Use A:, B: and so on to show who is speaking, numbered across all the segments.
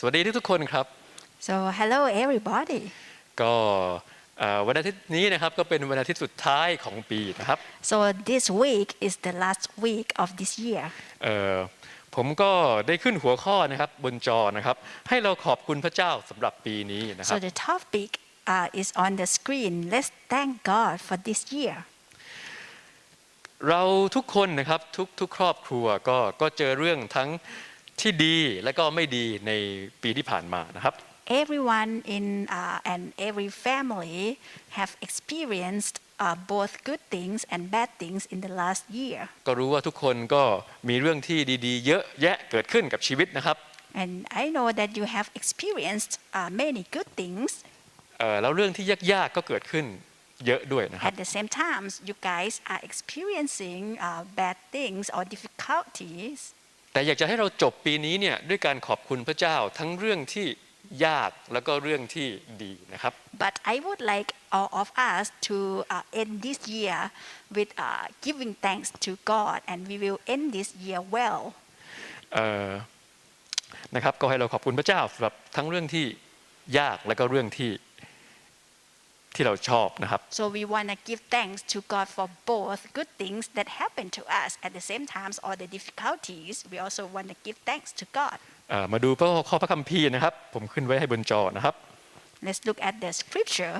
A: เอ่อสวัสดีทุกๆคนครับ
B: So, hello everybody.
A: ก็เอ่อวันอาทิตย์นี้นะครับก็เป็นวันอาทิตย์สุดท้ายของปีนะครับ
B: So, this week is the last week of this year.
A: เอ่อผมก็ได้ขึ้นหัวข้อนะครับบนจอนะครับ ให้เราขอบคุณพระเจ้าสำหรับปีนี้นะครั
B: So,
A: บ
B: the topic uh, is on the screen. Let's thank God for this year.
A: เราทุกคนนะครับทุกทุกครอบครัวก็ก็เจอเรื่องทั้ง ที่ดีและก็ไม่ดีในปีที่ผ่านมานะครับ
B: Everyone in uh, and every family have experienced uh, both good things and bad things in the last year.
A: ก็รู้ว่าทุกคนก็มีเรื่องที่ดีๆ เยอะแยะเกิดขึ้นกับชีวิตนะครับ
B: And I know that you have experienced uh, many good things.
A: เอ่อแล้วเรื่องที่ยากๆก็เกิดขึ้นเยอะด้วยนะครับ
B: At the same time, you guys are experiencing uh, bad things or difficulties.
A: แต่อยากจะให้เราจบปีนี้เนี่ยด้วยการขอบคุณพระเจ้าทั้งเรื่องที่ยากแล้วก็เรื่องที่ดีนะครับ
B: But I would like all of us to uh, end this year with uh, giving thanks to God, and we will end this year well.
A: เอ่อนะครับก็ให้เราขอบคุณพระเจ้าสำหรับทั้งเรื่องที่ยากแล้วก็เรื่องที่ ที่เราชอบนะครับ
B: So we want to give thanks to God for both good things that happen to us at the same time, all the difficulties. We also want to give thanks to God.
A: เอ่อมาดูพระข้อพระคัมภีร์นะครับ ผมขึ้นไว้ให้บนจอนะครับ
B: Let's look at the scripture.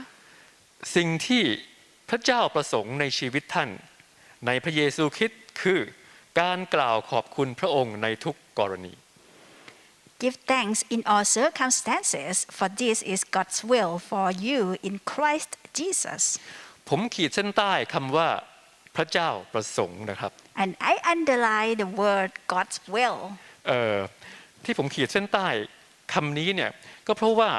A: สิ่งที่พระเจ้าประสงค์ในชีวิตท่าน ในพระเยซูคริสต์คือการกล่าวขอบคุณพระองค์ในทุกกรณี
B: Give thanks in all circumstances, for this is God's will for you in Christ Jesus.
A: ผมขีดเส้นใต้คำว่าพระเจ้าประสงค์นะครับ
B: And I underline the word God's will.
A: เอ่อที่ผมขีดเส้นใต้คำนี้เนี่ยก็เพราะว่า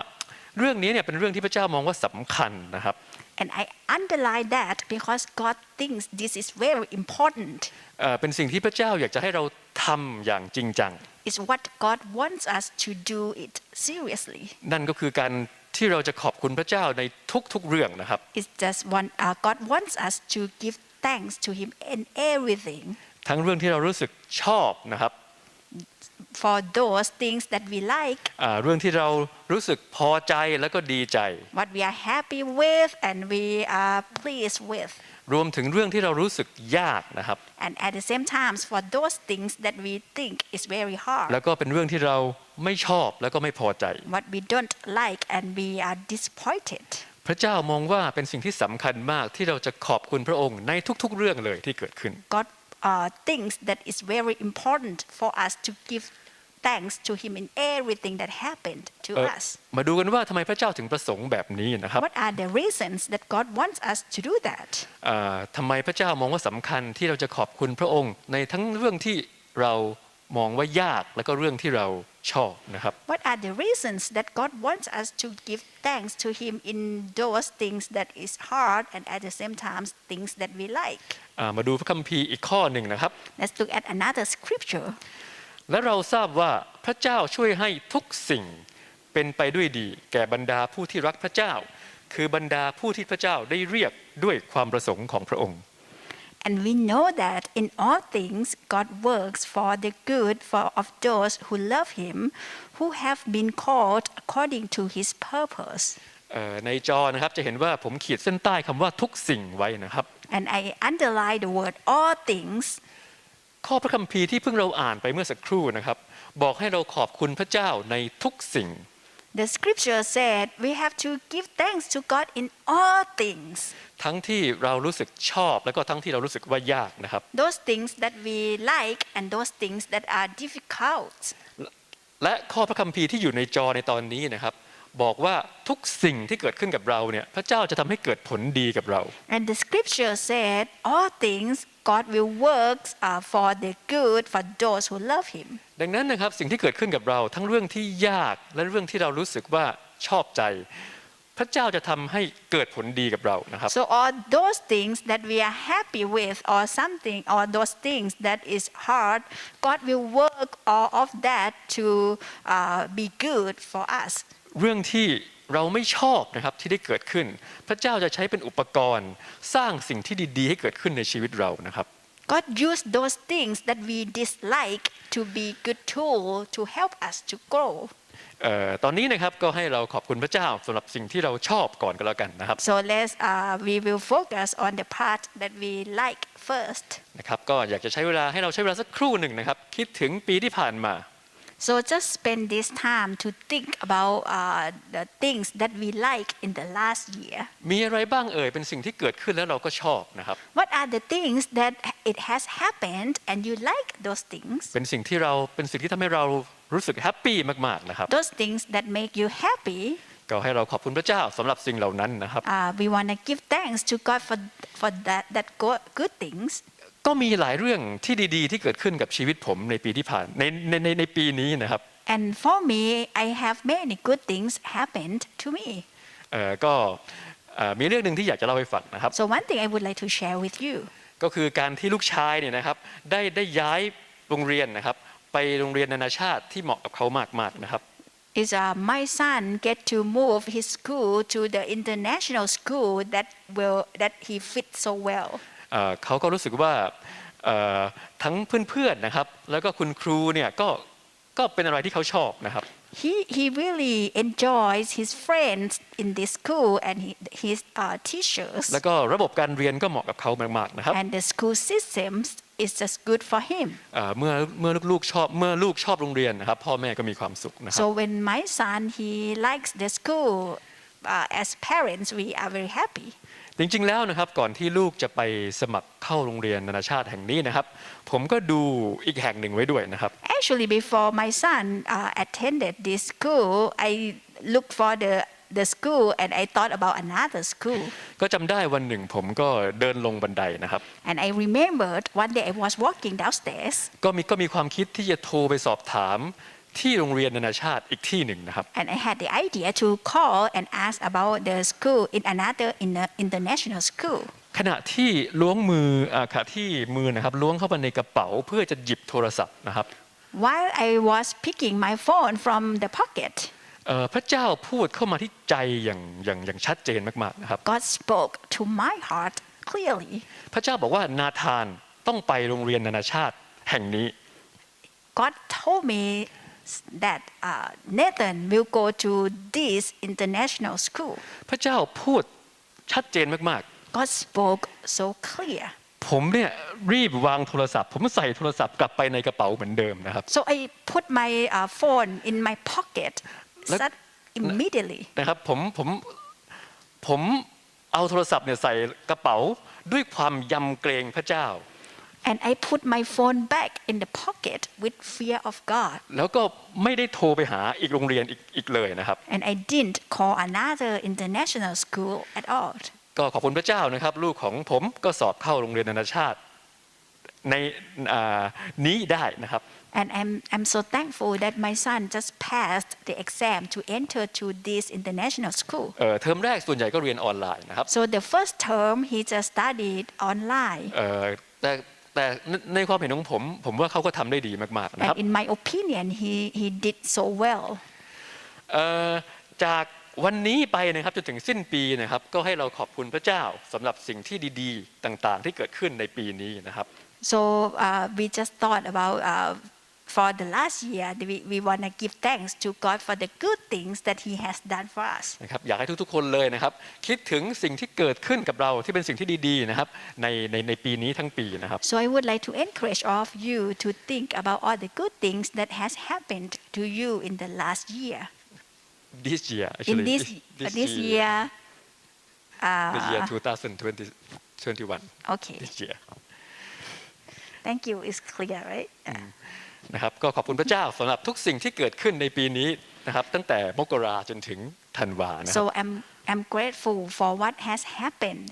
A: เรื่องนี้เนี่ยเป็นเรื่องที่พระเจ้ามองว่าสำคัญนะครับ
B: And I underline that because God thinks this is very important.
A: เอ่อเป็นสิ่งที่พระเจ้าอยากจะให้เราทำอย่างจริงจัง
B: It's what God wants us to do it seriously.
A: นั่นก็คือการที่เราจะขอบคุณพระเจ้าในทุกๆเรื่องนะครับ
B: It's just one, uh, God wants us to give thanks to Him in everything
A: ทั้งเรื่องที่เรารู้สึกชอบนะครับ
B: for those things that we like,
A: อ่าเรื่องที่เรารู้สึกพอใจแล้วก็ดีใจ
B: what we are happy with, and we are pleased with.
A: รวมถึงเรื่องที่เรารู้สึกยากนะครับ
B: And at the same time, for those things that we think is very hard,
A: แล้วก็เป็นเรื่องที่เราไม่ชอบแล้วก็ไม่พอใจ
B: what we don't like, and we are disappointed.
A: พระเจ้ามองว่าเป็นสิ่งที่สำคัญมากที่เราจะขอบคุณพระองค์ในทุกๆ เรื่องเลยที่เกิดขึ้น
B: God uh, thinks that it's very important for us to give thanks to Him in everything that happened to
A: เอ่อ
B: us.
A: มาดูกันว่าทำไมพระเจ้าถึงประสงค์แบบนี้นะครับ
B: What are the reasons that God wants us to do that?
A: อ่าทำไมพระเจ้ามองว่าสำคัญที่เราจะขอบคุณพระองค์ ในทั้งเรื่องที่เรา มองว่ายากแล้วก็เรื่องที่เราชอบนะครับ
B: What are the reasons that God wants us to give thanks to Him in those things that is hard and at the same time things that we like?
A: อ่ามาดูพระคัมภีร์อีกข้อหนึ่งนะครับ
B: Let's look at another scripture.
A: และเราทราบว่าพระเจ้าช่วยให้ทุกสิ่งเป็นไปด้วยดี แก่บรรดาผู้ที่รักพระเจ้า คือบรรดาผู้ที่พระเจ้าได้เรียกด้วยความประสงค์ของพระองค์
B: And we know that in all things God works for the good for of those who love Him, who have been called according to His purpose.
A: เอ่อในจอนะครับจะเห็นว่าผมขีดเส้นใต้คำว่าทุกสิ่งไว้นะครับ
B: And I underline the word all things
A: ข้อพระคัมภีร์ที่เพิ่งเราอ่านไปเมื่อสักครู่นะครับ บอกให้เราขอบคุณพระเจ้าในทุกสิ่ง
B: The scripture said we have to give thanks to God in all things.
A: ทั้งที่เรารู้สึกชอบแล้วก็ทั้งที่เรารู้สึกว่ายากนะครับ
B: Those things that we like and those things that are difficult.
A: และข้อพระคัมภีร์ที่อยู่ในจอในตอนนี้นะครับ บอกว่าทุกสิ่งที่เกิดขึ้นกับเราเนี่ยพระเจ้าจะทำให้เกิดผลดีกับเรา
B: And the scripture said all things God will work uh, for the good for those who love Him.
A: ดังนั้นนะครับสิ่งที่เกิดขึ้นกับเรา ทั้งเรื่องที่ยากและเรื่องที่เรารู้สึกว่าชอบใจ พระเจ้าจะทำให้เกิดผลดีกับเรานะครับ
B: So all those things that we are happy with or something or those things that is hard, God will work all of that to uh, be good for us.
A: เรื่องที่เราไม่ชอบนะครับที่ได้เกิดขึ้น พระเจ้าจะใช้เป็นอุปกรณ์ สร้างสิ่งที่ดีๆ ให้เกิดขึ้นในชีวิตเรานะครับ
B: God used those things that we dislike to be good tool to help us to grow.
A: เอ่อตอนนี้นะครับก็ให้เราขอบคุณพระเจ้าสำหรับสิ่งที่เราชอบก่อนก็แล้วกันนะครับ
B: So let's uh, we will focus on the part that we like first.
A: นะครับก็อยากจะใช้เวลาให้เราใช้เวลาสักครู่หนึ่งนะครับ คิดถึงปีที่ผ่านมา
B: So just spend this time to think about uh, the things that we like in the last year.
A: มีอะไรบ้างเอ่ยเป็นสิ่งที่เกิดขึ้นแล้วเราก็ชอบนะครับ
B: What are the things that it has happened and you like those things?
A: เป็นสิ่งที่เราเป็นสิ่งที่ทำให้เรารู้สึกแฮปปี้มากๆนะครับ
B: Those things that make you happy.
A: ก็ให้เราขอบคุณพระเจ้าสำหรับสิ่งเหล่านั้นนะครับ
B: Uh, we want to give thanks to God for for that that go- good things.
A: ก็มีหลายเรื่องที่ดีๆ ที่เกิดขึ้นกับชีวิตผมในปีที่ผ่านในในในในปีนี้นะครับ
B: And for me, I have many good things happened to me.
A: เอ่อก็เอ่อมีเรื่องหนึ่งที่อยากจะเล่าให้ฟังนะครับ
B: So one thing I would like to share with you
A: ก็คือการที่ลูกชายเนี่ยนะครับได้ได้ย้ายโรงเรียนนะครับ ไปโรงเรียนนานาชาติที่เหมาะกับเขามากๆนะครับ
B: is uh, my son get to move his school to the international school that will that he fits so well.
A: เอ่อเขาก็รู้สึกว่าเอ่อทั้งเพื่อนๆนะครับ แล้วก็คุณครูเนี่ยก็ก็เป็นอะไรที่เขาชอบนะครับ
B: He he really enjoys his friends in this school and he, his uh, teachers
A: แล้วก็ระบบการเรียนก็เหมาะกับเขามากๆนะครับ
B: and the school systems is just good for him.
A: เอ่อเมื่อเมื่อลูกๆชอบเมื่อลูกชอบโรงเรียนนะครับพ่อแม่ก็มีความสุขนะครับ
B: So when my son he likes the school, uh, as parents we are very happy.
A: จริงๆแล้วนะครับก่อนที่ลูกจะไปสมัครเข้าโรงเรียนนานาชาติแห่งนี้นะครับ ผมก็ดูอีกแห่งหนึ่งไว้ด้วยนะครับ
B: Actually, before my son uh, attended this school, I looked for the the school and I thought about another school.
A: ก็จำได้วันหนึ่งผมก็เดินลงบันไดนะครับ
B: And I remembered one day I was walking downstairs
A: ก็มีก็มีความคิดที่จะโทรไปสอบถาม ที่โรงเรียนนานาชาติอีกที่หนึ่งนะครับ
B: and I had the idea to call and ask about the school in another in the international school.
A: ขณะที่ล้วงมืออ่าขณะที่มือนะครับล้วงเข้าไปในกระเป๋าเพื่อจะหยิบโทรศัพท์นะครับ
B: While I was picking my phone from the pocket,
A: เอ่อพระเจ้าพูดเข้ามาที่ใจอย่างอย่างอย่างชัดเจนมากๆนะครับ
B: God spoke to my heart clearly.
A: พระเจ้าบอกว่านาธานต้องไปโรงเรียนนานาชาติแห่งนี้
B: God told me that uh, Nathan will go to this international school.
A: พระเจ้าพูดชัดเจนมาก
B: God spoke so clear.
A: ๆผมเนี่ยรีบวางโทรศัพท์ ผมใส่โทรศัพท์กลับไปในกระเป๋าเหมือนเดิมนะครับ
B: So I put my uh, phone in my pocket
A: Let-
B: sat immediately.
A: นะครับผมผมผมเอาโทรศัพท์เนี่ยใส่กระเป๋าด้วยความยำเกรงพระเจ้า
B: And I put my phone back in the pocket with fear of God.
A: แล้วก็ไม่ได้โทรไปหาอีกโรงเรียนอีกอีกเลยนะครับ
B: And I didn't call another international school at all.
A: ก็ขอบคุณพระเจ้านะครับ ลูกของผมก็สอบเข้าโรงเรียนนานาชาติในอ่านี้ได้นะครับ
B: And I'm, I'm so thankful that my son just passed the exam to enter to this international school.
A: เอ่อเทอมแรกส่วนใหญ่ก็เรียนออนไลน์นะครับ
B: So the first term, he just studied online.
A: เอ่อแต่ แต่ในในความเห็นของผม ผมว่าเขาก็ทำได้ดีมากๆนะครับ
B: And in my opinion, he, he did so well.
A: เอ่อจากวันนี้ไปนะครับจนถึงสิ้นปีนะครับ ก็ให้เราขอบคุณพระเจ้าสำหรับสิ่งที่ดีๆ ต่างๆ ที่เกิดขึ้นในปีนี้นะครับ
B: So uh, we just thought about uh, for the last year, we, we want to give thanks to God for the good things that He has done for us.
A: นะครับอยากให้ทุกๆคนเลยนะครับ คิดถึงสิ่งที่เกิดขึ้นกับเราที่เป็นสิ่งที่ดีๆนะครับในในในปีนี้ทั้งปีนะครับ
B: So I would like to encourage all of you to think about all the good things that has happened to you in the last year.
A: this year
B: In
A: actually
B: this this year,
A: this year
B: uh,
A: 2021
B: okay,
A: this year
B: thank you. It's clear, right? Uh,
A: นะครับก็ขอบคุณพระเจ้าสำหรับทุกสิ่งที่เกิดขึ้นในปีนี้นะครับตั้งแต่มกราจนถึงธันวานะครับ
B: So I'm I'm grateful for what has happened,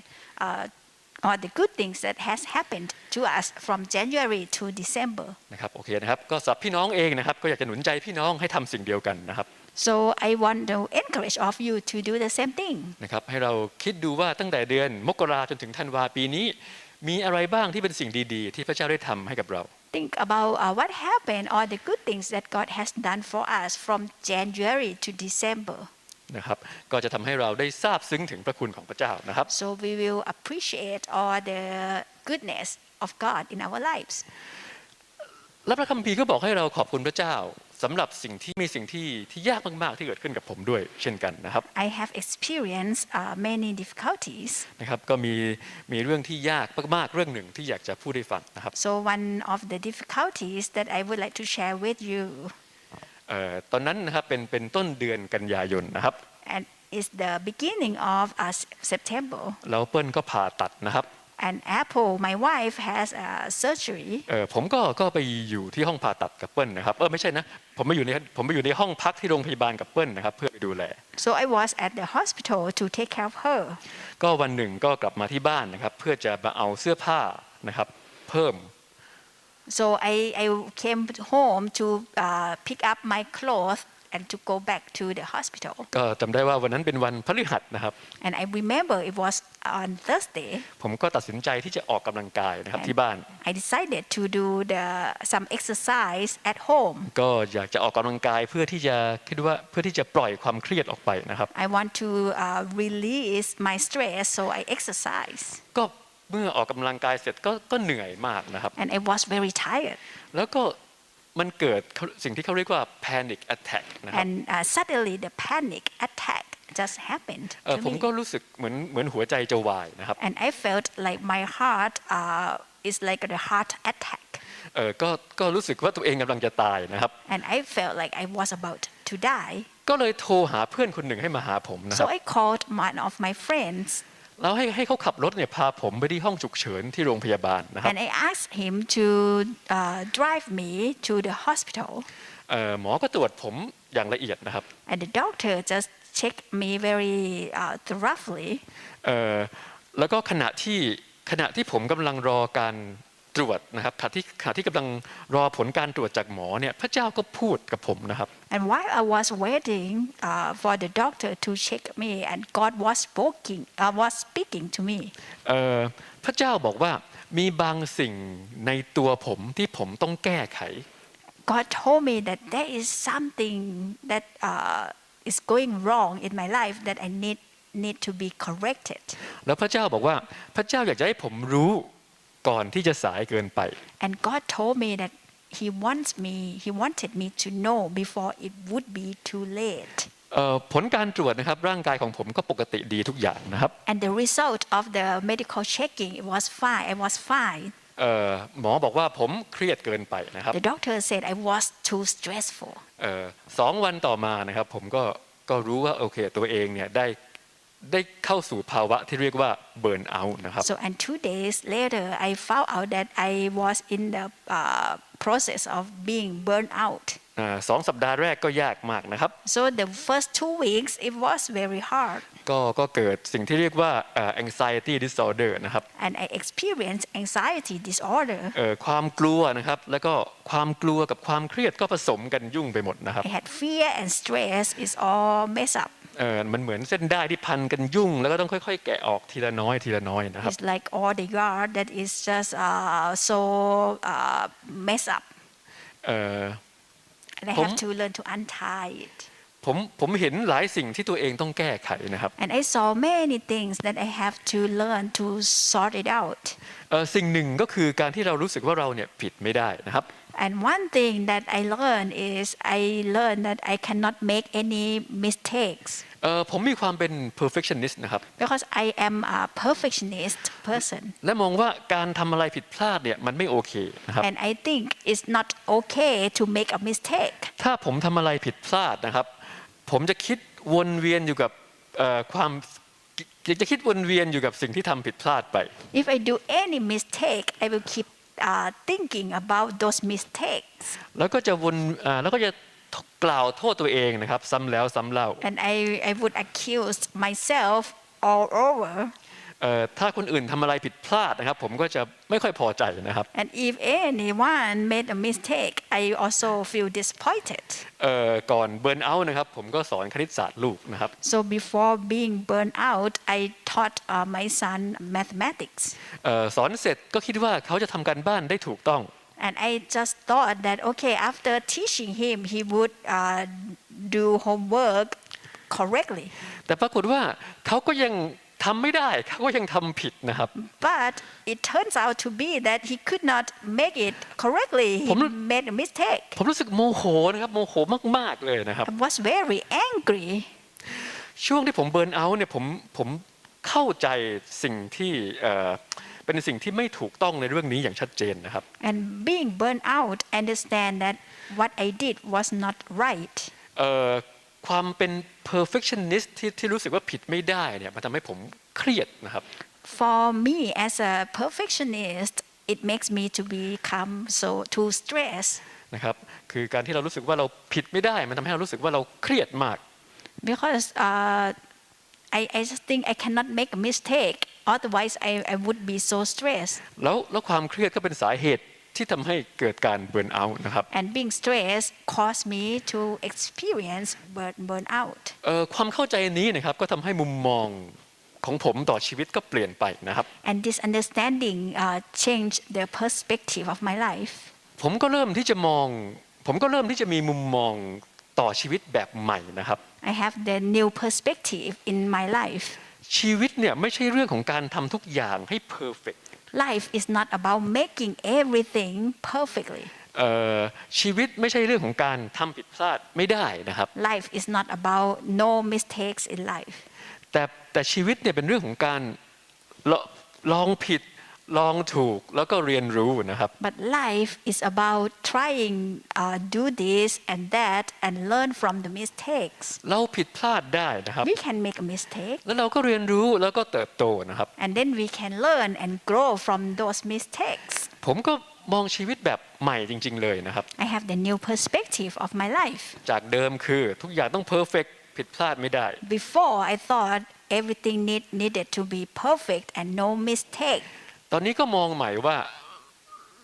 B: uh, or the good things that has happened to us from January to December.
A: นะครับโอเคนะครับก็สำหรับพี่น้องเองนะครับก็อยากจะหนุนใจพี่น้องให้ทำสิ่งเดียวกันนะครับ
B: So I want to encourage all of you to do the same thing.
A: นะครับให้เราคิดดูว่าตั้งแต่เดือนมกราจนถึงธันวาปีนี้ มีอะไรบ้างที่เป็นสิ่งดีๆ ที่พระเจ้าได้ทำให้กับเรา
B: Think about uh, what happened or the good things that God has done for us from January to December.
A: นะครับก็จะทำให้เราได้ทราบซึ้งถึงพระคุณของพระเจ้านะครับ
B: So we will appreciate all the goodness of God in our lives.
A: และพระคัมภีร์ก็บอกให้เราขอบคุณพระเจ้า สำหรับสิ่งที่มีสิ่งที่ที่ยากมากๆที่เกิดขึ้นกับผมด้วยเช่นกันนะครับ
B: I have experienced uh, many difficulties.
A: นะครับก็มีมีเรื่องที่ยากมากๆเรื่องหนึ่งที่อยากจะพูดให้ฟังนะครับ
B: So one of the difficulties that I would like to share with you
A: เอ่อตอนนั้นนะครับเป็นเป็นต้นเดือนกันยายนนะครับ
B: and is the beginning of uh, September.
A: แล้วเปิ้ลก็ผ่าตัดนะครับ
B: And Apple, my wife, has a surgery.
A: เอ่อผมก็ก็ไปอยู่ที่ห้องผ่าตัดกับเปิ้ลนะครับเออไม่ใช่นะผมไปอยู่ในผมไปอยู่ในห้องพักที่โรงพยาบาลกับเปิ้ลนะครับเพื่อไปดูแล
B: So I was at the hospital to take care of her.
A: ก็วันหนึ่งก็กลับมาที่บ้านนะครับเพื่อจะมาเอาเสื้อผ้านะครับเพิ่ม
B: So I, I came home to uh, pick up my clothes and to go back to the hospital.
A: ก็จำได้ว่าวันนั้นเป็นวันพฤหัสนะครับ
B: And I remember it was on Thursday.
A: ผมก็ตัดสินใจที่จะออกกำลังกายนะครับ
B: and
A: ที่บ้าน
B: I decided to do the, some exercise at home.
A: ก็อยากจะออกกำลังกายเพื่อที่จะคิดว่าเพื่อที่จะปล่อยความเครียดออกไปนะครับ
B: I want to uh, release my stress, so I exercise.
A: ก็เมื่อออกกำลังกายเสร็จก็ก็เหนื่อยมากนะครับ
B: And I was very tired.
A: แล้วก็ มันเกิดเขาสิ่งที่เขาเรียกว่า panic attack นะครับ
B: And uh, suddenly the panic attack just happened
A: เอ่อ
B: to
A: ผม
B: me.
A: ก็รู้สึกเหมือนเหมือนหัวใจจะวายนะครับ
B: And I felt like my heart uh, is like a heart attack.
A: เออก็ก็รู้สึกว่าตัวเองกำลังจะตายนะครับ
B: And I felt like I was about to die.
A: ก็เลยโทรหาเพื่อนคนหนึ่งให้มาหาผมนะค
B: So
A: รับ
B: I called one of my friends
A: แล้วให้ให้เขาขับรถเนี่ยพาผมไปที่ห้องฉุกเฉินที่โรงพยาบาลนะครับ
B: and I asked him to uh, drive me to the hospital.
A: เอ่อหมอก็ตรวจผมอย่างละเอียดนะครับ
B: And the doctor just checked me very uh, thoroughly.
A: เอ่อแล้วก็ขณะที่ขณะที่ผมกำลังรอการ ตรวจนะครับขณะที่ขณะที่กำลังรอผลการตรวจจากหมอเนี่ยพระเจ้าก็พูดกับผมนะครับ
B: And while I was waiting uh, for the doctor to check me, and God was speaking, uh, was speaking to me.
A: เอ่อพระเจ้าบอกว่ามีบางสิ่งในตัวผมที่ผมต้องแก้ไข
B: God told me that there is something that uh, is going wrong in my life that I need need to be corrected.
A: แล้วพระเจ้าบอกว่าพระเจ้าอยากจะให้ผมรู้ ก่อนที่จะสายเกินไป
B: And God told me that He wants me, He wanted me to know before it would be too late.
A: เอ่อผลการตรวจนะครับร่างกายของผมก็ปกติดีทุกอย่างนะครับ
B: And the result of the medical checking it was fine. I was fine.
A: เอ่อหมอบอกว่าผมเครียดเกินไปนะครับ
B: The doctor said I was too stressful.
A: เอ่อสองวันต่อมานะครับผมก็ก็รู้ว่าโอเคตัวเองเนี่ยได้ ได้เข้าสู่ภาวะที่เรียกว่าเบิร์นเอาท์นะครับ
B: So and two days later, I found out that I was in the uh, process of being burned out.
A: อ่าสองสัปดาห์แรกก็ยากมากนะครับ
B: So the first two weeks, it was very hard.
A: ก็ก็เกิดสิ่งที่เรียกว่าเอ่อ anxiety disorder นะครับ
B: And I experienced anxiety disorder.
A: เอ่อความกลัวนะครับแล้วก็ความกลัวกับความเครียดก็ผสมกันยุ่งไปหมดนะครับ
B: I had fear and stress is all messed up.
A: เอ่อมันเหมือนเส้นได้ที่พันกันยุ่ง แล้วก็ต้องค่อยๆ แกะออกทีละน้อยทีละน้อยนะครับ
B: It's like all the yard that is just uh, so uh, messed up.
A: เอ่อ
B: And I
A: ผม-
B: have to learn to untie it.
A: ผมผมเห็นหลายสิ่งที่ตัวเองต้องแก้ไขนะครับ
B: And I saw many things that I have to learn to sort it out.
A: เอ่อสิ่งหนึ่งก็คือการที่เรารู้สึกว่าเราเนี่ยผิดไม่ได้นะครับ
B: And one thing that I learned is I learned that I cannot make any mistakes
A: เอ่อผมมีความเป็น perfectionist นะครับ
B: because I am a perfectionist person.
A: และมองว่าการทำอะไรผิดพลาดเนี่ยมันไม่โอเคนะครับ
B: And I think it's not okay to make a mistake.
A: ถ้าผมทำอะไรผิดพลาดนะครับ ผมจะคิดวนเวียนอยู่กับเอ่อความจะคิดวนเวียนอยู่กับสิ่งที่ทำผิดพลาดไป
B: If I do any mistake, I will keep uh, thinking about those mistakes.
A: แล้วก็จะวนเอ่อแล้วก็จะกล่าวโทษตัวเองนะครับ ซ้ำแล้วซ้ำเล่า
B: And I, I would accuse myself all over.
A: เอ่อถ้าคนอื่นทำอะไรผิดพลาดนะครับ ผมก็จะไม่ค่อยพอใจนะครับ
B: And if anyone made a mistake, I also feel disappointed.
A: เอ่อก่อนเบิร์นเอาท์นะครับ ผมก็สอนคณิตศาสตร์ลูกนะครับ
B: So before being burned out, I taught uh, my son mathematics.
A: เอ่อสอนเสร็จก็คิดว่าเขาจะทำการบ้านได้ถูกต้อง
B: And I just thought that, okay, after teaching him, he would uh, do homework correctly.
A: แต่ปรากฏว่าเขาก็ยัง ทำไม่ได้เขาก็ยังทำผิดนะครับ
B: But it turns out to be that he could not make it correctly. He
A: ผม
B: made a mistake.
A: ผมรู้สึกโมโหนะครับโมโหมากๆเลยนะครับ
B: I was very angry.
A: ช่วงที่ผมเบิร์นเอาท์เนี่ยผมผมเข้าใจสิ่งที่เอ่อเป็นสิ่งที่ไม่ถูกต้องในเรื่องนี้อย่างชัดเจนนะครับ
B: And being burned out, understand that what I did was not right.
A: เอ่อความเป็น perfectionist ที่ที่รู้สึกว่าผิดไม่ได้เนี่ยมันทำให้ผมเครียดนะครับ
B: For me, as a perfectionist, it makes me to become so too stressed
A: นะครับคือการที่เรารู้สึกว่าเราผิดไม่ได้ มันทำให้เรารู้สึกว่าเราเครียดมาก
B: because uh, I, I just think I cannot make a mistake. Otherwise, I, I would be so stressed.
A: แล้วแล้วความเครียดก็เป็นสาเหตุ ที่ทำให้เกิดการเบิร์นเอาท์นะครับ
B: And being stressed caused me to experience burn, burnout.
A: เอ่อความเข้าใจนี้นะครับก็ทำให้มุมมองของผมต่อชีวิตก็เปลี่ยนไปนะครับ
B: And this understanding uh, changed the perspective of my life.
A: ผมก็เริ่มที่จะมอง ผมก็เริ่มที่จะมีมุมมองต่อชีวิตแบบใหม่นะครับ
B: I have the new perspective in my life.
A: ชีวิตเนี่ยไม่ใช่เรื่องของการทำทุกอย่างให้เพอร์เฟก
B: Life is not about making everything perfectly.
A: ชีวิตไม่ใช่เรื่องของการทำผิดพลาดไม่ได้นะครับ
B: Life is not about no mistakes in life.
A: แต่แต่ชีวิตเนี่ยเป็นเรื่องของการลลองผิด ลองถูกแล้วก็เรียนรู้นะครับ
B: But life is about trying uh, do this and that and learn from the mistakes.
A: เราผิดพลาดได้นะครับ
B: We can make a mistake
A: แล้วเราก็เรียนรู้แล้วก็เติบโตนะครับ
B: and then we can learn and grow from those mistakes.
A: ผมก็มองชีวิตแบบใหม่จริง ๆ เลยนะครับ
B: I have the new perspective of my life.
A: จากเดิมคือทุกอย่างต้องเพอร์เฟกผิดพลาดไม่ได้
B: Before, I thought everything need, needed to be perfect and no mistake.
A: ตอนนี้ก็มองใหม่ว่า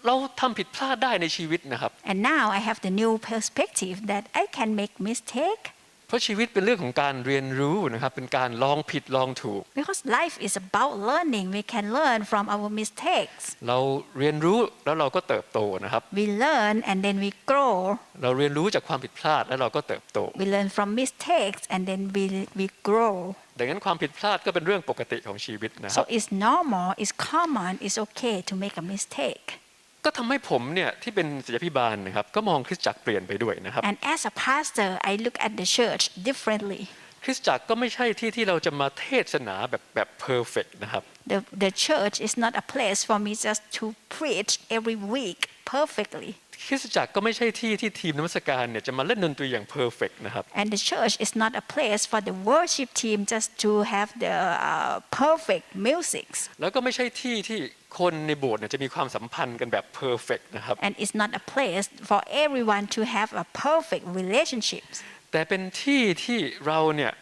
A: เราทำผิดพลาดได้ในชีวิตนะครับ
B: And now I have the new perspective that I can make mistake
A: เพราะชีวิตเป็นเรื่องของการเรียนรู้นะครับเป็นการลองผิดลองถูก
B: because life is about learning. We can learn from our mistakes.
A: เราเรียนรู้แล้วเราก็เติบโตนะครับ
B: We learn and then we grow.
A: เราเรียนรู้จากความผิดพลาดแล้วเราก็เติบโต
B: We learn from mistakes and then we, we grow.
A: ดังนั้นความผิดพลาดก็เป็นเรื่องปกติของชีวิตนะค
B: So
A: รับ
B: it's normal, it's common, it's okay to make a mistake.
A: ก็ทำให้ผมเนี่ยที่เป็นศิษยาภิบาลนะครับก็มองคริสตจักรเปลี่ยนไปด้วยนะครับ
B: And as a pastor, I look at the church differently.
A: คริสตจักรก็ไม่ใช่ที่ที่เราจะมาเทศนาแบบแบบเพอร์เฟกนะครับ
B: The, the church is not a place for me just to preach every week perfectly.
A: คริสตจักรก็ไม่ใช่ที่ที่ทีมนมัสการเนี่ยจะมาเล่นดนตรีอย่างเพอร์เฟกนะครับ
B: And the church is not a place for the worship team just to have the uh, perfect music.
A: แล้วก็ไม่ใช่ที่ที่ คนในโบสถ์เนี่ยจะมีความสัมพันธ์กันแบบเพอร์เฟกนะครับ
B: And it's not a place for everyone to have a perfect relationships.
A: แต่เป็นที่ที่เราเนี่ย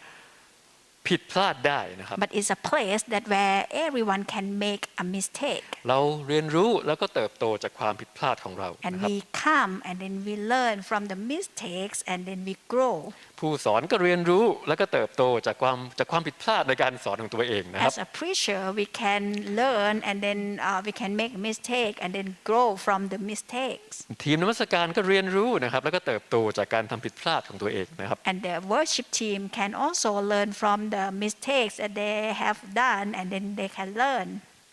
A: ผิดพลาดได้นะครับ
B: But it's a place that where everyone can make a mistake.
A: เราเรียนรู้แล้วก็เติบโตจากความผิดพลาดของเรา
B: And
A: นะครับ
B: we come and then we learn from the mistakes and then we grow.
A: ผู้สอนก็เรียนรู้แล้วก็เติบโตจากความจากความผิดพลาดในการสอนของตัวเองนะครับ
B: As a preacher, we can learn and then uh, we can make a mistake and then grow from the mistakes.
A: ทีมนมัสการก็เรียนรู้นะครับแล้วก็เติบโตจากการทำผิดพลาดของตัวเองนะครับ
B: And the worship team can also learn from the mistakes that they have done and then they can learn.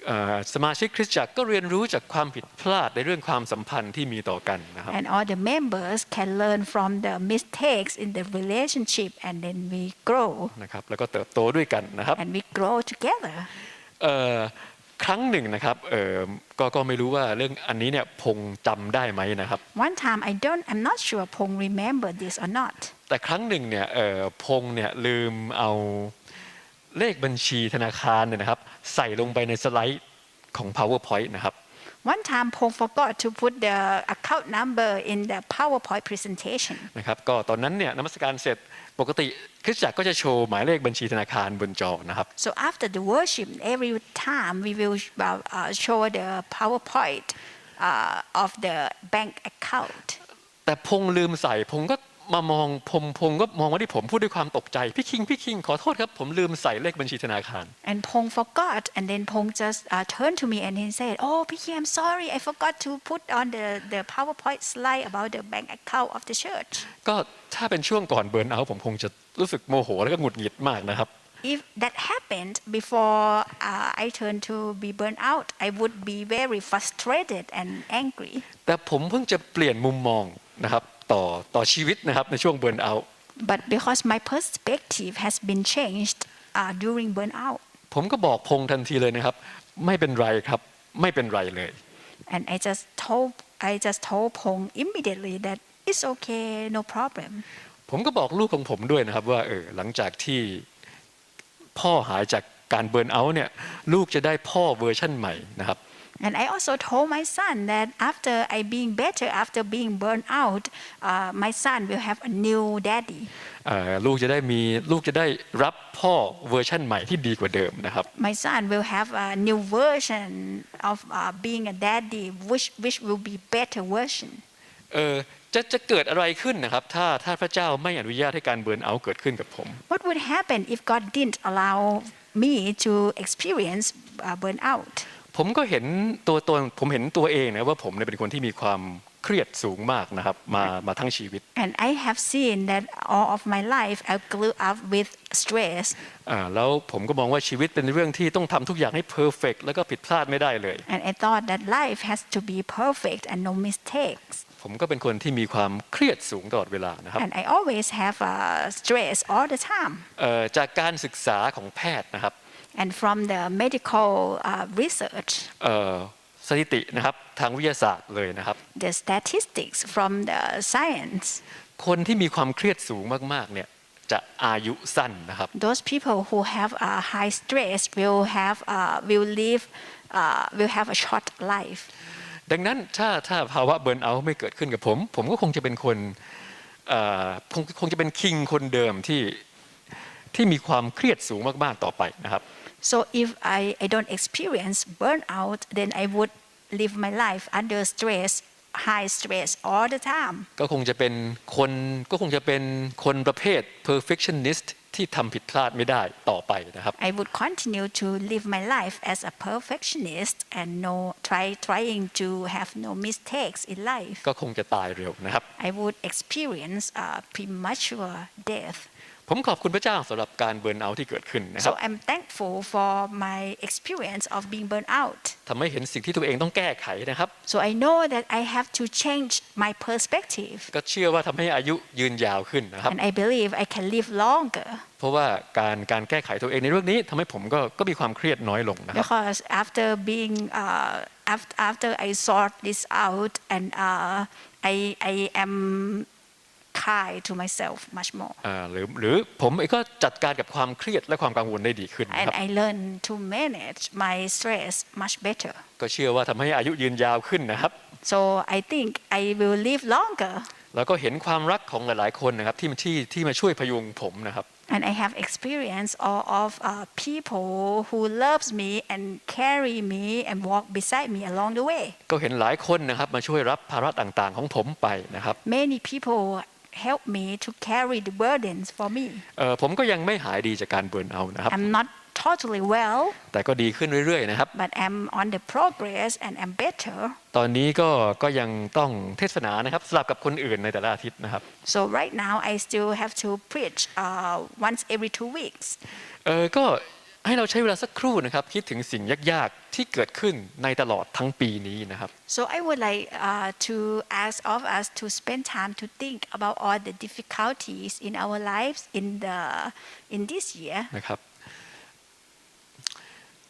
A: เอ่อสมาชิกคริสตจักรก็เรียนรู้จากความผิดพลาดในเรื่องความสัมพันธ์ที่มีต่อกันนะครับ
B: And all the members can learn from the mistakes in the relationship and then we grow
A: นะครับแล้วก็เติบโตด้วยกันนะครับ
B: and we grow together.
A: เอ่อครั้งหนึ่งนะครับเอ่อก็ก็ไม่รู้ว่าเรื่องอันนี้เนี่ยพงจำได้ไหมนะครับ
B: One time, I don't, I'm not sure Pong remember this or not.
A: แต่ครั้งหนึ่งเนี่ยเอ่อพงเนี่ยลืมเอา เลขบัญชีธนาคารเนี่ยนะครับใส่ลงไปในสไลด์ของ powerpoint นะครับ
B: One time, Pong forgot to put the account number in the PowerPoint presentation.
A: นะครับก็ตอนนั้นเนี่ยนมัสการเสร็จปกติคริสตจักรก็จะโชว์หมายเลขบัญชีธนาคารบนจอนะครับ
B: So after the worship, every time we will uh, uh, show the PowerPoint uh, of the bank account.
A: แต่พงลืมใส่พงก็ มามองผมพงก็มองว่าที่ผมพูดด้วยความตกใจพี่คิงพี่คิงขอโทษครับผมลืมใส่เลขบัญชีธนาคาร
B: And Pong forgot, and then Pong just uh, turned to me and he said, "Oh, Piki, I'm sorry, I forgot to put on the, the PowerPoint slide about the bank account of the church."
A: ก็ถ้าเป็นช่วงก่อนเบิร์นเอาท์ผมคงจะรู้สึกโมโหแล้วก็หงุดหงิดมากนะครับ
B: if that happened before uh, I turned to be burned out, I would be very frustrated and angry.
A: แต่ผมเพิ่งจะเปลี่ยนมุมมองนะครับ ต่อต่อชีวิตนะครับในช่วงเบิร์นเอาท์
B: But because my perspective has been changed uh, during burnout,
A: ผมก็บอกพงทันทีเลยนะครับ ไม่เป็นไรครับไม่เป็นไรเลย
B: and I just told I just told Pong immediately that it's okay, no problem.
A: ผมก็บอกลูกของผมด้วยนะครับว่าเออหลังจากที่พ่อหายจากการเบิร์นเอาท์เนี่ยลูกจะได้พ่อเวอร์ชั่นใหม่นะครับ
B: And I also told my son that after I being better, after being burned out, uh, my son will have a new daddy.
A: เอ่อลูกจะได้มีลูกจะได้รับพ่อเวอร์ชั่นใหม่ที่ดีกว่าเดิมนะครับ
B: My son will have a new version of uh, being a daddy, which which will be better version.
A: เออจะจะเกิดอะไรขึ้นนะครับ ถ้าถ้าพระเจ้าไม่อนุญาตให้การเบิร์นเอาท์เกิดขึ้นกับผม
B: What would happen if God didn't allow me to experience uh, burnout?
A: ผมก็เห็นตัวตนผมเห็นตัวเองนะว่าผมเนี่ยเป็นคนที่มีความเครียดสูงมากนะครับมามาทั้งชีวิต
B: And I have seen that all of my life I grew up with stress.
A: อ่าแล้วผมก็มองว่าชีวิตเป็นเรื่องที่ต้องทำทุกอย่างให้เพอร์เฟกแล้วก็ผิดพลาดไม่ได้เลย
B: And I thought that life has to be perfect and no mistakes.
A: ผมก็เป็นคนที่มีความเครียดสูงตลอดเวลานะครับ
B: And I always have uh, stress all the time.
A: เอ่อจากการศึกษาของแพทย์นะครับ
B: And from the medical uh, research,
A: เอ่อสถิตินะครับทางวิทยาศาสตร์เลยนะครับ
B: the statistics from the science,
A: คนที่มีความเครียดสูงมากๆเนี่ยจะอายุสั้นนะครับ
B: those people who have a high stress will have uh, will live uh, will have a short life.
A: ดังนั้นถ้าถ้าภาวะเบิร์นเอาท์ไม่เกิดขึ้นกับผม ผมก็คงจะเป็นคนเอ่อคงคงจะเป็นคิงคนเดิมที่ที่มีความเครียดสูงมากๆต่อไปนะครับ
B: So if I, I don't experience burnout, then I would live my life under stress, high stress all the time.
A: ก็คงจะเป็นคนก็คงจะเป็นคนประเภท perfectionist ที่ทำผิดพลาดไม่ได้ต่อไปนะครับ
B: I would continue to live my life as a perfectionist and no try trying to have no mistakes in life.
A: ก็คงจะตายเร็วนะครับ
B: I would experience a premature death.
A: ผมขอบคุณพระเจ้าสำหรับการเบิร์นเอาท์ที่เกิดขึ้นนะครับ
B: So I'm thankful for my experience of being burned out.
A: ทำให้เห็นสิ่งที่ตัวเองต้องแก้ไขนะครับ
B: So I know that I have to change my perspective.
A: ก็เชื่อว่าทำให้อายุยืนยาวขึ้นนะครับ
B: And I believe I can live longer
A: เพราะว่าการการแก้ไขตัวเองในเรื่องนี้ทำให้ผมก็ก็มีความเครียดน้อยลงนะครับ
B: because after being uh, after, after I sort this out and uh, I I am kind to myself much more
A: อ่าหรือหรือผมเองก็จัดการกับความเครียดและความกังวลได้ดีขึ้นนะ
B: and
A: ครับ
B: I learn to manage my stress much better
A: ก็เชื่อว่าทำให้อายุยืนยาวขึ้นนะครับ
B: so I think I will live longer
A: แล้วก็เห็นความรักของหลายๆคนนะครับที่มาที่ที่มาช่วยพยุงผมนะครับ
B: and I have experience all of uh, people who loves me and carry me and walk beside me along the way
A: ก็เห็นหลายคนนะครับมาช่วยรับภาระต่างๆของผมไปนะครับ
B: many people help me to carry the burdens for me
A: เอ่อผมก็ยังไม่หายดีจากการเบิร์นเอาท์นะครับ
B: I'm not totally well
A: แต่ก็ดีขึ้นเรื่อยๆนะครับ
B: but I'm on the progress and I'm better.
A: ตอนนี้ก็ก็ยังต้องเทศนานะครับสลับกับคนอื่นในแต่ละอาทิตย์นะครับ
B: So right now I still have to preach uh, once every two weeks.
A: เออก็ ให้เราใช้เวลาสักครู่นะครับคิดถึงสิ่งยากๆที่เกิดขึ้นในตลอดทั้งปีนี้นะครับ
B: So I would like uh, to ask of us to spend time to think about all the difficulties in our lives in the in this year.
A: นะครับ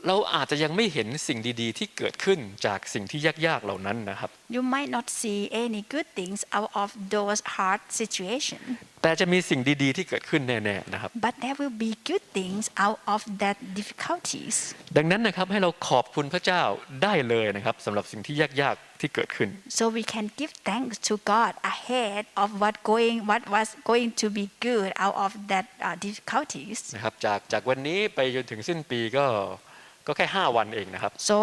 A: เราอาจจะยังไม่เห็นสิ่งดีๆ ที่เกิดขึ้นจากสิ่งที่ยากๆเหล่านั้นนะครับ
B: You might not see any good things out of those hard situations,
A: แต่จะมีสิ่งดีๆ ที่เกิดขึ้นแน่ๆนะครับ
B: but there will be good things out of that difficulties.
A: ดังนั้นนะครับให้เราขอบคุณพระเจ้าได้เลยนะครับสำหรับสิ่งที่ยากๆที่เกิดขึ้น
B: So we can give thanks to God ahead of what going what was going to be good out of that uh, difficulties.
A: นะครับจากจากวันนี้ไปจนถึงสิ้นปีก็ ก็แค่ 5 วันเองนะครับ
B: So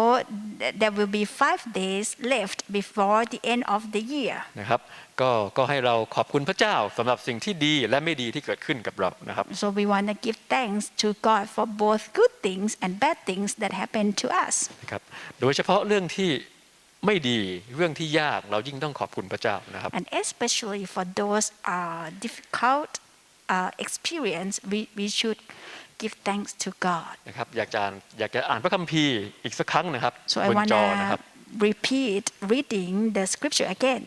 B: th- there will be five days left before the end of the year.
A: นะครับก็ก็ให้เราขอบคุณพระเจ้าสำหรับสิ่งที่ดีและไม่ดีที่เกิดขึ้นกับเรานะครับ
B: So we want to give thanks to God for both good things and bad things that happen to us.
A: นะครับโดยเฉพาะเรื่องที่ไม่ดีเรื่องที่ยากเรายิ่งต้องขอบคุณพระเจ้านะครับ
B: And especially for those uh, difficult uh, experience, we, we should give thanks to God.
A: นะครับอยากจะอ่านอยากจะอ่านพระคัมภีร์อีกสักครั้งนะครับ
B: So I
A: บน
B: want
A: จอนะครับ
B: to repeat reading the scripture again.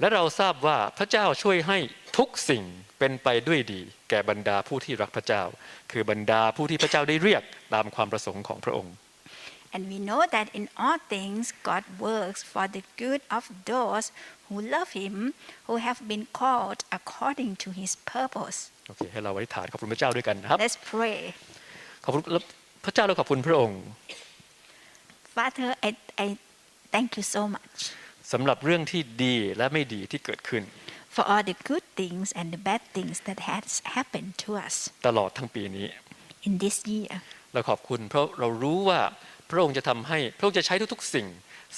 A: และเราทราบว่าพระเจ้าช่วยให้ทุกสิ่งเป็นไปด้วยดี แก่บรรดาผู้ที่รักพระเจ้า คือบรรดาผู้ที่พระเจ้าได้เรียกตามความประสงค์ของพระองค์
B: And we know that in all things God works for the good of those who love Him, who have been called according to His purpose.
A: โอเคให้เราอธิษฐานขอบคุณพระเจ้าด้วยกันนะครับ
B: Let's pray.
A: ขอบคุณพระเจ้าเราขอบคุณพระองค์
B: Father, I, I thank you so much
A: สำหรับเรื่องที่ดีและไม่ดีที่เกิดขึ้น
B: for all the good things and the bad things that has happened to us
A: ตลอดทั้งปีนี้
B: in this year.
A: เราขอบคุณเพราะเรารู้ว่าพระองค์จะทำให้พระองค์จะใช้ทุกๆสิ่ง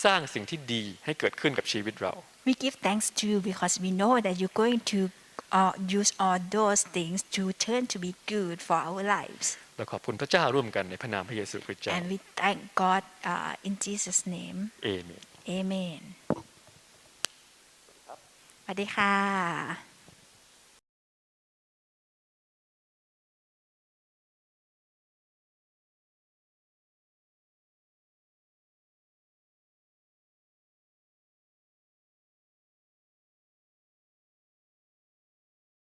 A: สร้างสิ่งที่ดีให้เกิดขึ้นกับชีวิตเรา
B: We give thanks to you because we know that you're going to uh, use all those things to turn to be good for our lives.
A: เราขอบคุณพระเจ้าร่วมกันในพระนามพระเยซูคริสต์เจ้า
B: And we thank God uh, in Jesus' name.
A: เอเมน
B: Amen. สวัสดีค่ะ